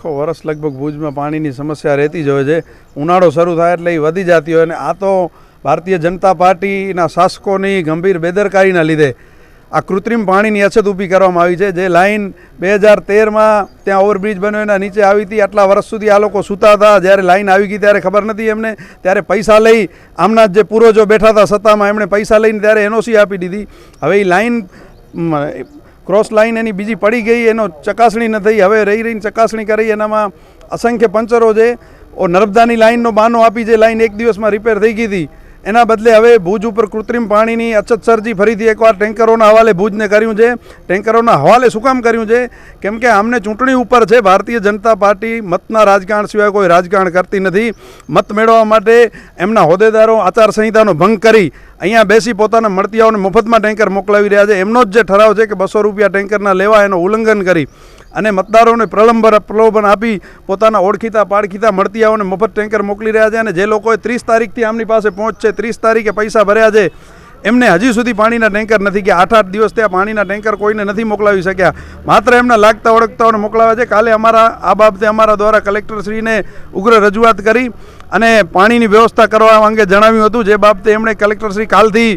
આખો વર્ષ લગભગ ભુજમાં પાણીની સમસ્યા રહેતી જ હોય છે. ઉનાળો શરૂ થાય એટલે એ વધી જતી હોય અને આ તો ભારતીય જનતા પાર્ટીના શાસકોની ગંભીર બેદરકારીના લીધે આ કૃત્રિમ પાણીની અછત ઊભી કરવામાં આવી છે. જે લાઈન બે હજાર તેરમાં ત્યાં ઓવરબ્રિજ બન્યો એના નીચે આવી હતી. આટલા વર્ષ સુધી આ લોકો સૂતા હતા. જ્યારે લાઇન આવી ગઈ ત્યારે ખબર નથી એમને. ત્યારે પૈસા લઈ આમના જે પૂર્વજો બેઠા હતા સત્તામાં એમણે પૈસા લઈને ત્યારે એનઓસી આપી દીધી. હવે એ લાઈન મ, ક્રોસ લાઈન એની બીજી પડી ગઈ, એનો ચકાસણી ન થઈ. હવે રહી રહીને ચકાસણી કરી, એનામાં અસંખ્ય પંચરો છે. ઓ નર્મદાની લાઈનનો બાનો આપી, જે લાઈન એક દિવસમાં રિપેર થઈ ગઈ હતી. એના બદલે હવે ભુજ ઉપર કૃત્રિમ પાણીની અછત સર્જી ફરીથી એકવાર ટેન્કરોના હવાલે ભુજને કર્યું છે. ટેન્કરોના હવાલે શું કામ કર્યું છે? કેમ કે આમને ચૂંટણી ઉપર છે, ભારતીય જનતા પાર્ટી મતના રાજકારણ સિવાય કોઈ રાજકારણ કરતી નથી. મત મેળવવા માટે એમના હોદ્દેદારો આચારસંહિતાનો ભંગ કરી અહીંયા બેસી પોતાના મળતિયાઓને મફતમાં ટેન્કર મોકલાવી રહ્યા છે. એમનો જ જે ઠરાવ છે કે બસો રૂપિયા ટેન્કરના લેવા એનો ઉલ્લંઘન કરી અને મતદારોને પ્રલંબર પ્રલોભન આપી પોતાના ઓળખીતા પાળખીતા મળતિયાઓને મફત ટેન્કર મોકલી રહ્યા છે અને જે લોકોએ ત્રીસ તારીખથી આમની પાસે પહોંચશે ત્રીસ તારીખે પૈસા ભર્યા છે, એમને હજી સુધી પાણીના ટેન્કર નથી કે આઠ આઠ દિવસ ત્યાં પાણીના ટેન્કર કોઈને નથી મોકલાવી શક્યા. માત્ર એમના લાગતા ઓળખતાઓને મોકલાવે છે. કાલે અમારા, આ બાબતે અમારા દ્વારા કલેક્ટરશ્રીને ઉગ્ર રજૂઆત કરી અને પાણીની વ્યવસ્થા કરવા અંગે જણાવ્યું હતું. જે બાબતે એમણે કલેક્ટરશ્રી કાલથી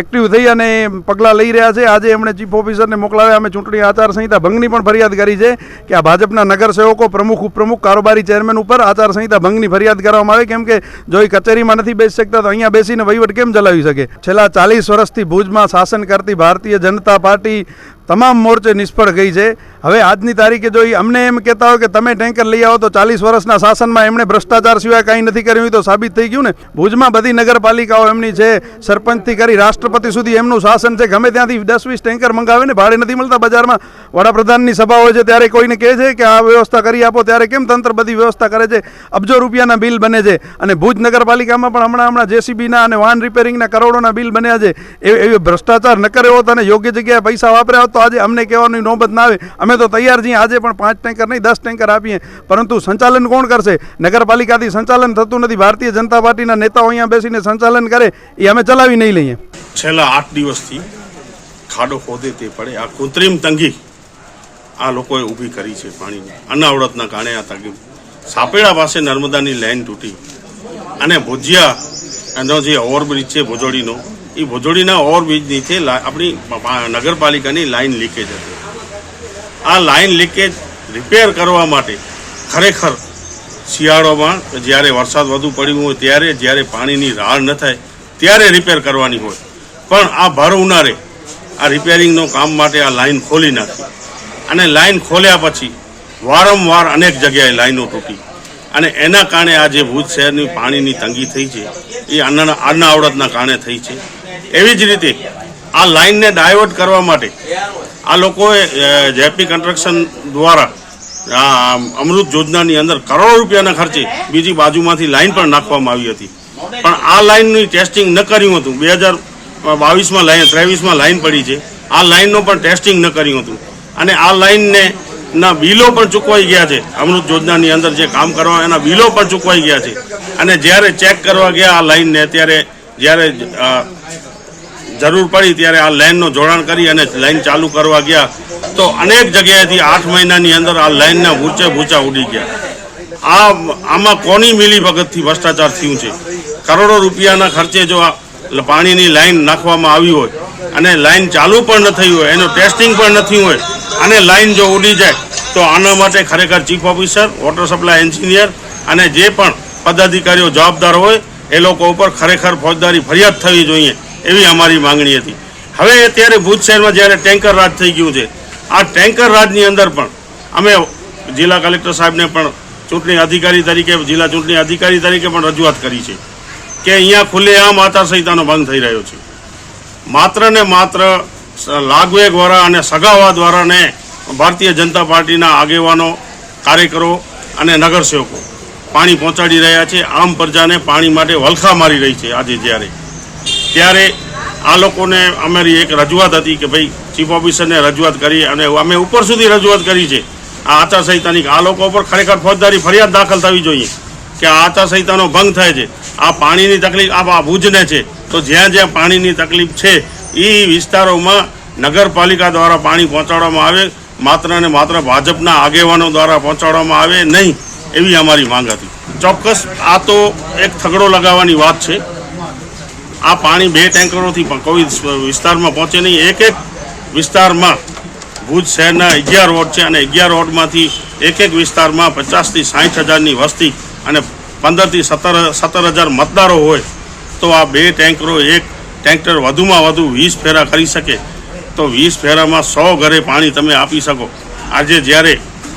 એક્ટિવ થઈ અને પગલાં લઈ રહ્યા છે. આજે એમણે ચીફ ઓફિસરને મોકલાવ્યા. અમે ચૂંટણી આચારસંહિતા ભંગની પણ ફરિયાદ કરી છે કે આ ભાજપના નગરસેવકો, પ્રમુખ, ઉપપ્રમુખ, કારોબારી ચેરમેન ઉપર આચારસંહિતા ભંગની ફરિયાદ કરવામાં આવે. કેમ કે જો એ કચેરીમાં નથી બેસી શકતા, તો અહીંયા બેસીને વહીવટ કેમ ચલાવી શકે? છેલ્લા ચાલીસ વર્ષથી ભુજમાં શાસન કરતી ભારતીય જનતા પાર્ટી તમામ મોરચે નિષ્ફળ ગઈ છે. હવે આજની તારીખે જો અમને એમ કહેતા હોય કે તમે ટેન્કર લઈ આવો તો ચાલીસ વર્ષના શાસનમાં એમણે ભ્રષ્ટાચાર સિવાય કાંઈ નથી કર્યું તો સાબિત થઈ ગયું ને. ભુજમાં બધી નગરપાલિકાઓ એમની છે, સરપંચથી કરી રાષ્ટ્રપતિ સુધી એમનું શાસન છે. ગમે ત્યાંથી દસ વીસ ટેન્કર મંગાવે ને, ભાડે નથી મળતા બજારમાં. વડાપ્રધાનની સભા હોય છે, ત્યારે કોઈને કહે છે કે આ વ્યવસ્થા કરી આપો, ત્યારે કેમ તંત્ર બધી વ્યવસ્થા કરે છે? અબજો રૂપિયાના બિલ બને છે. અને ભુજ નગરપાલિકામાં પણ હમણાં હમણાં જેસીબીના અને વાહન રિપેરિંગના કરોડોના બિલ બન્યા છે. એ ભ્રષ્ટાચાર ન કર્યો હોત અને યોગ્ય જગ્યાએ પૈસા વાપર્યા હોત તો આજે અમને કહેવાની નોબત ના આવે. અમે તો તૈયાર છીએ. આજે પણ પાંચ ટેન્કર નહીં, દસ ટેન્કર આપીએ. પરંતુ સંચાલન કોણ કરશે? નગરપાલિકાથી સંચાલન થતું નથી. ભારતીય જનતા પાર્ટીના નેતાઓ અહીંયા બેસીને સંચાલન કરે, એ અમે ચલાવી નહીં લઈએ. છેલ્લા આઠ દિવસથી ખાડો ખોદે તે પડે. આ કૃત્રિમ તંગી આ લોકોએ ઊભી કરી છે પાણીની. અનાવડતના કારણે આ તંગી સાપેડા પાસે નર્મદાની લાઈન તૂટી. અને ભુજિયા એનો જે ઓવરબ્રિજ છે ભુજોડીનો એ ભુજોડીના ઓવરબ્રિજ નીચે આપણી નગરપાલિકાની લાઈન લીકેજ હતી. આ લાઈન લીકેજ રિપેર કરવા માટે ખરેખર શિયાળોમાં જ્યારે વરસાદ વધુ પડ્યું હોય, ત્યારે જ્યારે પાણીની રાહ ન થાય, ત્યારે રિપેર કરવાની હોય. પણ આ ભર ઉનાળે આ રિપેરિંગનો કામ માટે આ લાઈન ખોલી નાખી. અને લાઈન ખોલ્યા પછી વારંવાર અનેક જગ્યાએ લાઈનો તૂટી. અને એના કારણે આ જે ભુજ શહેરની પાણીની તંગી થઈ છે, એ અન્ન અન્ન આવડતના કારણે થઈ છે. એવી જ રીતે આ લાઈનને ડાયવર્ટ કરવા માટે આ લોકોએ જેપી કન્સ્ટ્રક્શન દ્વારા આ અમૃત યોજનાની અંદર કરોડો રૂપિયાના ખર્ચે બીજી બાજુમાંથી લાઇન પણ નાખવામાં આવી હતી. પણ આ લાઇનની ટેસ્ટિંગ ન કર્યું હતું. બે હજાર બાવીસમાં લાઈન, ત્રેવીસમાં લાઈન પડી છે. આ લાઇનનું પણ ટેસ્ટિંગ ન કર્યું હતું. અને આ લાઇનને ના બિલો પણ ચૂકવાઈ ગયા છે. અમૃત યોજનાની અંદર જે કામ કરવા એના બિલો પણ ચૂકવાઈ ગયા છે. અને જ્યારે ચેક કરવા ગયા આ લાઈનને, ત્યારે જ્યારે જરૂર પડી ત્યારે આ લાઇનનું જોડાણ કરી અને લાઇન ચાલુ કરવા ગયા, તો અનેક જગ્યાએથી આઠ મહિનાની અંદર આ લાઇનના ભૂચે ભૂચા ઉડી ગયા. આ, આમાં કોની મિલીભગતથી ભ્રષ્ટાચાર થયું છે? કરોડો રૂપિયાના ખર્ચે જો આ પાણીની લાઇન નાખવામાં આવી હોય, અને લાઇન ચાલુ પણ ન થઈ હોય, એનું ટેસ્ટિંગ પણ નથી હોય, અને લાઇન જો ઉડી જાય, તો આના માટે ખરેખર chief officer, water supply engineer, અને જે પણ પદાધિકારીઓ જવાબદાર હોય એ લોકો ઉપર ખરેખર ફોજદારી ફરિયાદ થવી જોઈએ એવી અમારી માંગણી હતી. હવે અત્યારે ભુજ શહેરમાં જ્યારે ટેન્કર રાજ થઈ ગયું છે, આ ટેન્કર રાજની અંદર પણ અમે જિલ્લા કલેક્ટર સાહેબને પણ ચૂંટણી અધિકારી તરીકે, જિલ્લા ચૂંટણી અધિકારી તરીકે પણ રજૂઆત કરી છે કે અહીંયા ખુલ્લેઆમ આચારસંહિતાનો ભંગ થઈ રહ્યો છે. માત્ર ને માત્ર લાગવે દ્વારા અને સગાવા દ્વારાને ભારતીય જનતા પાર્ટીના આગેવાનો, કાર્યકરો અને નગરસેવકો પાણી પહોંચાડી રહ્યા છે. આમ પ્રજાને પાણી માટે વલખા મારી રહી છે આજે જ્યારે. ત્યારે આ લોકોને અમારી એક રજૂઆત હતી કે ભાઈ, ચીફ ઓફિસરને રજૂઆત કરી અને અમે ઉપર સુધી રજૂઆત કરી છે. આ આચારસંહિતાની આ લોકો ઉપર ખરેખર ફોજદારી ફરિયાદ દાખલ થવી જોઈએ કે આ આચારસંહિતાનો ભંગ થાય છે. આ પાણીની તકલીફ, આ ભુજને છે. તો જ્યાં જ્યાં પાણીની તકલીફ છે એ વિસ્તારોમાં નગરપાલિકા દ્વારા પાણી પહોંચાડવામાં આવે. માત્ર ને માત્ર ભાજપના આગેવાનો દ્વારા પહોંચાડવામાં આવે નહીં. એવી અમારી માંગ હતી. ચોક્કસ આ તો એક થગડો લગાવવાની વાત છે. આ પાણી બે ટેન્કરોથી પણ કોઈ વિસ્તારમાં પહોંચે નહીં. એક એક વિસ્તારમાં ભુજ શહેરના અગિયાર વોર્ડ છે અને અગિયાર વોર્ડમાંથી એક એક વિસ્તારમાં પચાસથી સાઠ હજારની વસ્તી અને પંદરથી સત્તર સત્તર હજાર મતદારો હોય તો આ બે ટેન્કરો એક ટેન્કર વધુમાં વધુ વીસ ફેરા કરી શકે. તો વીસ ફેરામાં સો ઘરે પાણી તમે આપી શકો. આજે જ્યારે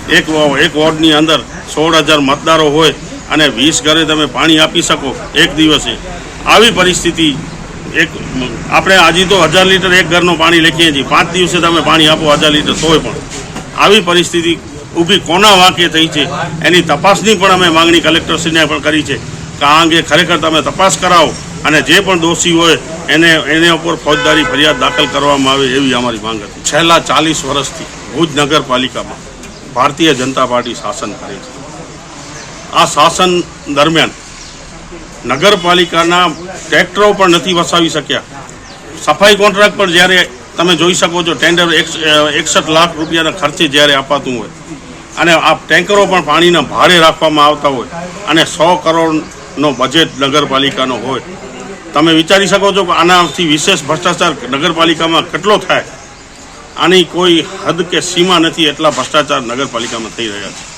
એક એક વોર્ડની અંદર સોળ હજાર મતદારો હોય અને વીસ ઘરે તમે પાણી આપી શકો એક દિવસે. આવી પરિસ્થિતિ એક આપણે આજે તો હજાર લીટર એક ઘરનું પાણી લખીએ છીએ. પાંચ દિવસે તમે પાણી આપો હજાર લીટર તોય પણ. આવી પરિસ્થિતિ ઊભી કોના વાંકે થઈ છે એની તપાસની પણ અમે માંગણી કલેક્ટરશ્રીને પણ કરી છે કે આ અંગે ખરેખર તમે તપાસ કરાવો અને જે પણ દોષી હોય એને એને ઉપર ફોજદારી ફરિયાદ દાખલ કરવામાં આવે એવી અમારી માંગ હતી. છેલ્લા ચાલીસ વર્ષથી ભુજ નગરપાલિકામાં ભારતીય જનતા પાર્ટી શાસન કરે છે. આ શાસન દરમિયાન નગરપાલિકાના ટ્રેક્ટરો પણ નથી વસાવી શક્યા. સફાઈ કોન્ટ્રાક્ટ પર જ્યારે તમે જોઈ શકો છો, ટેન્ડર એકસ- એકસઠ લાખ રૂપિયાના ખર્ચે જ્યારે અપાતું હોય, અને આ ટેન્કરો પણ પાણીના ભારે રાખવામાં આવતા હોય, અને સો કરોડનો બજેટ નગરપાલિકાનો હોય. તમે વિચારી શકો છો કે આનાથી વિશેષ ભ્રષ્ટાચાર નગરપાલિકામાં કેટલો થાય? આની કોઈ હદ કે સીમા નથી એટલા ભ્રષ્ટાચાર નગરપાલિકામાં થઈ રહ્યા છે.